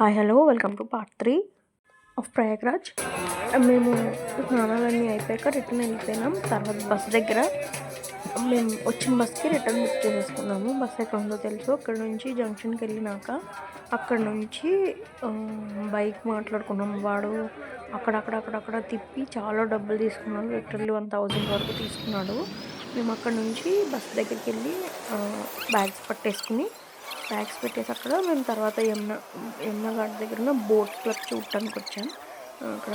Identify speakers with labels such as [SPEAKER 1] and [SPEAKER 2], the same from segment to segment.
[SPEAKER 1] Hi hello welcome to part three of Prayagraj మేము స్నానాలన్నీ అయిపోయాక రిటర్న్ వెళ్ళిపోయినాం తర్వాత బస్ దగ్గర మేము వచ్చిన బస్కి రిటర్న్ బుక్ చేసేసుకున్నాము. బస్ ఎక్కడ ఉందో తెలుసు. అక్కడ నుంచి జంక్షన్కి వెళ్ళినాక అక్కడ నుంచి బైక్ మాట్లాడుకున్నాం. వాడు అక్కడక్కడ అక్కడక్కడ తిప్పి చాలా డబ్బులు తీసుకున్నాడు. లిటర్లీ వన్ థౌజండ్ వరకు తీసుకున్నాడు. మేము అక్కడ నుంచి బస్ దగ్గరికి వెళ్ళి బ్యాగ్స్ పట్టేసుకుని బ్యాగ్స్ పెట్టేసి అక్కడ మేము తర్వాత యమున యమునా ఘాట్ దగ్గర ఉన్న బోట్ క్లబ్ చూడటానికి వచ్చాం అక్కడ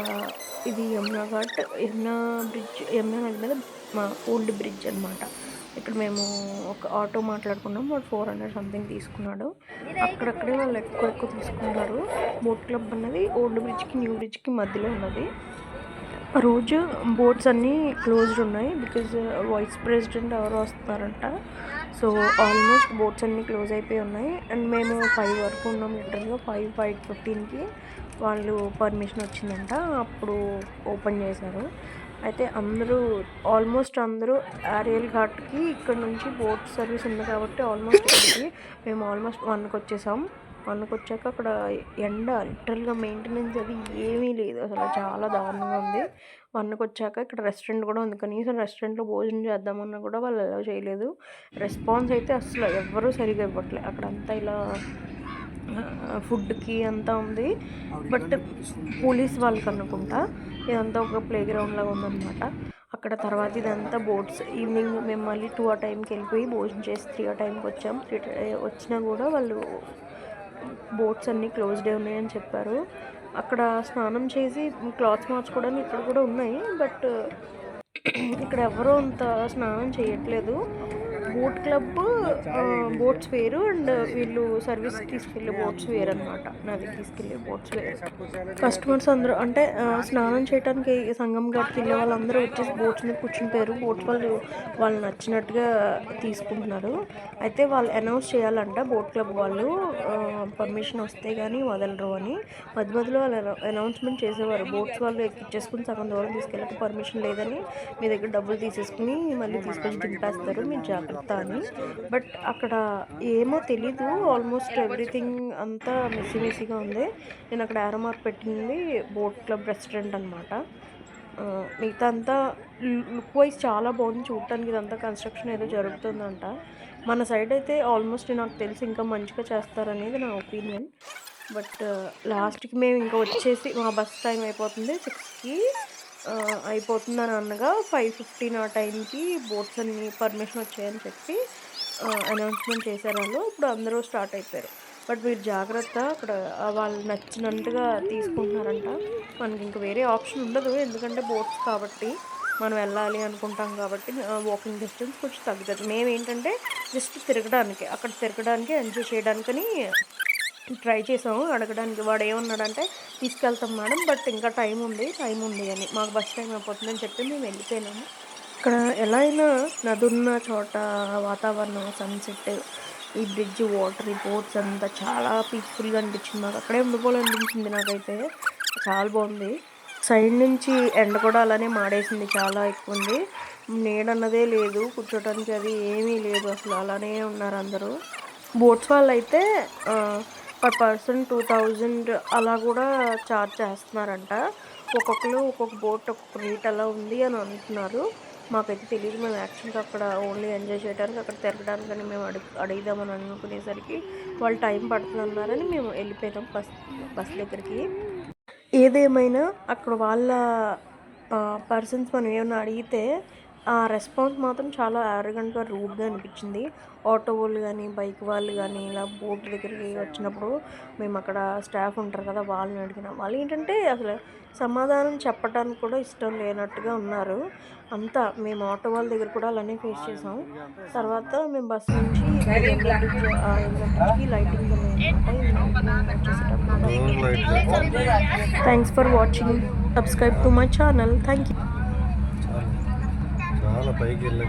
[SPEAKER 1] ఇది యమునా ఘాట్ యమునా బ్రిడ్జ్ యమునా ఘాట్ మీద మా ఓల్డ్ బ్రిడ్జ్ అన్నమాట. ఇక్కడ మేము ఒక ఆటో మాట్లాడుకున్నాం వాడు ఫోర్ హండ్రెడ్ సంథింగ్ తీసుకున్నాడు. అక్కడక్కడే వాళ్ళు ఎక్కువ ఎక్కువ తీసుకున్నారు. బోట్ క్లబ్ అన్నది ఓల్డ్ బ్రిడ్జ్కి న్యూ బ్రిడ్జ్కి మధ్యలో ఉన్నది. రోజు బోట్స్ అన్నీ క్లోజ్డ్ ఉన్నాయి బికాజ్ uh, వైస్ ప్రెసిడెంట్ ఎవరు వస్తున్నారంట సో ఆల్మోస్ట్ బోట్స్ అన్నీ క్లోజ్ అయిపోయి ఉన్నాయి. అండ్ మేము ఫైవ్ వరకు ఉన్నాం లిటరల్గా ఫైవ్ ఫైవ్ ఫిఫ్టీన్కి వాళ్ళు పర్మిషన్ వచ్చిందంట. అప్పుడు ఓపెన్ చేశారు. అయితే అందరూ ఆల్మోస్ట్ అందరూ ఆరియల్ ఘాట్కి ఇక్కడ నుంచి బోట్ సర్వీస్ ఉంది కాబట్టి ఆల్మోస్ట్ మేము ఆల్మోస్ట్ వన్కి వచ్చేసాం. వన్కి వచ్చాక అక్కడ ఎండ లిటరల్గా మెయింటెనెన్స్ అది ఏమీ లేదు. అసలు చాలా దారుణంగా ఉంది. వన్కి వచ్చాక ఇక్కడ రెస్టారెంట్ కూడా ఉంది. కనీసం రెస్టారెంట్లో భోజనం చేద్దామన్నా కూడా వాళ్ళు ఎలా చేయలేదు. రెస్పాన్స్ అయితే అసలు ఎవ్వరూ సరిగా ఇవ్వట్లేదు అక్కడ అంతా ఇలా ఫుడ్కి అంతా ఉంది. బట్ పోలీస్ వాళ్ళకి అనుకుంటా ఇదంతా ఒక ప్లే గ్రౌండ్ లాగా ఉందన్నమాట. అక్కడ తర్వాత ఇదంతా బోట్స్ ఈవినింగ్ మేము మళ్ళీ టూ ఆ టైంకి వెళ్ళిపోయి భోజనం చేసి త్రీ ఆ టైంకి వచ్చాం. త్రీ వచ్చినా కూడా వాళ్ళు బోట్స్ అన్నీ క్లోజ్డే ఉన్నాయని చెప్పారు. అక్కడ స్నానం చేసి క్లాత్స్ మార్చుకోవడానికి ఇక్కడ కూడా ఉన్నాయి బట్ ఇక్కడ ఎవరో అంత స్నానం చేయట్లేదు. బోట్ క్లబ్ బోట్స్ వేరు అండ్ వీళ్ళు సర్వీస్ తీసుకెళ్ళే బోట్స్ వేరు అనమాట నది తీసుకెళ్ళే బోట్స్ వేరు కస్టమర్స్ అందరూ అంటే స్నానం చేయడానికి సంగం ఘాట్కి వెళ్ళే వాళ్ళందరూ వచ్చేసి బోట్స్ మీద కూర్చుంటారు బోట్స్ వాళ్ళు వాళ్ళు నచ్చినట్టుగా తీసుకుంటున్నారు. అయితే వాళ్ళు అనౌన్స్ చేయాలంట బోట్ క్లబ్ వాళ్ళు పర్మిషన్ వస్తే కానీ వదలరు అని. మధ్య మధ్యలో వాళ్ళు అనౌన్స్మెంట్ చేసేవారు. బోట్స్ వాళ్ళు ఎక్కిచ్చేసుకుని సగం దూరం తీసుకెళ్ళక పర్మిషన్ లేదని మీ దగ్గర డబ్బులు తీసేసుకుని మళ్ళీ తీసుకొచ్చి దింపేస్తారు మీరు జాగ్రత్త అని బట్ అక్కడ ఏమో తెలీదు. ఆల్మోస్ట్ ఎవ్రీథింగ్ అంతా మెస్సీ మెస్సీగా ఉంది. నేను అక్కడ ఏరో మార్క్ పెట్టింది బోట్ క్లబ్ రెస్టారెంట్ అనమాట మిగతా అంతా లుక్ వైజ్ చాలా బాగుంది. చూడటానికి ఇదంతా కన్స్ట్రక్షన్ ఏదో జరుగుతుందంట. మన సైడ్ అయితే ఆల్మోస్ట్ నాకు తెలిసి ఇంకా మంచిగా చేస్తారనేది నా ఒపీనియన్. బట్ లాస్ట్కి మేము ఇంకా వచ్చేసి మా బస్ టైం అయిపోతుంది. సిక్స్కి అయిపోతుందని అనగా ఫైవ్ ఫిఫ్టీన్ ఆ టైంకి బోట్స్ అన్ని పర్మిషన్ వచ్చాయని చెప్పి అనౌన్స్మెంట్ చేశారు వాళ్ళు. ఇప్పుడు అందరూ స్టార్ట్ అయిపోయారు. బట్ మీరు జాగ్రత్త అక్కడ వాళ్ళు నచ్చినట్టుగా తీసుకుంటున్నారంట. మనకి ఇంకా వేరే ఆప్షన్ ఉండదు. ఎందుకంటే బోట్స్ కాబట్టి మనం వెళ్ళాలి అనుకుంటాం కాబట్టి వాకింగ్ డిస్టెన్స్ కొంచెం తగ్గుతుంది. మేము ఏంటంటే జస్ట్ తిరగడానికి అక్కడ తిరగడానికి ఎంజాయ్ చేయడానికని ట్రై చేసాము. అడగడానికి వాడు ఏమన్నాడంటే తీసుకెళ్తాం మేడం బట్ ఇంకా టైం ఉంది టైం ఉంది అని. మాకు బస్ టైం అయిపోతుందని చెప్పి మేము వెళ్ళిపోయినాము. ఇక్కడ ఎలా అయినా నదున్న చోట వాతావరణం సన్సెట్ ఈ బ్రిడ్జ్ వాటర్ ఈ బోట్స్ అంతా చాలా పీస్ఫుల్గా అనిపించింది. నాకు అక్కడే ఉండిపోవాలనిపించింది నాకైతే. చాలా బాగుంది. సైడ్ నుంచి ఎండ కూడా అలానే మాడేసింది చాలా ఎక్కువ ఉంది. నీడన్నదే లేదు కూర్చోటానికి అది ఏమీ లేదు అసలు అలానే ఉన్నారు అందరూ. బోట్స్ వాళ్ళు అయితే పర్ పర్సన్ టూ థౌజండ్ అలా కూడా చార్జ్ చేస్తున్నారంట. ఒక్కొక్కరు ఒక్కొక్క బోట్ ఒక్కొక్క రేట్ అలా ఉంది అని అంటున్నారు. మాకైతే తెలియదు మేము యాక్చువల్గా అక్కడ ఓన్లీ ఎంజాయ్ చేయడానికి అక్కడ తిరగడానికని మేము అడుగు అడుగుదామని అనుకునేసరికి వాళ్ళు టైం పడుతుంది అన్నారని మేము వెళ్ళిపోయాం బస్ బస్ దగ్గరికి. ఏదేమైనా అక్కడ వాళ్ళ పర్సన్స్ మనం ఏమైనా అడిగితే ఆ రెస్పాన్స్ మాత్రం చాలా అరగంటగా రూడ్గా అనిపించింది. ఆటో వాళ్ళు కానీ బైక్ వాళ్ళు కానీ ఇలా బోట్ దగ్గరికి వచ్చినప్పుడు మేము అక్కడ స్టాఫ్ ఉంటారు కదా వాళ్ళని అడిగినాం. వాళ్ళు ఏంటంటే అసలు సమాధానం చెప్పడానికి కూడా ఇష్టం లేనట్టుగా ఉన్నారు. అంతా మేము ఆటో వాళ్ళ దగ్గర కూడా అలానే ఫేస్ చేసాం. తర్వాత మేము బస్ నుంచి lighting thanks for watching subscribe to my channel thank you
[SPEAKER 2] చాలా పైకి వెళ్ళి?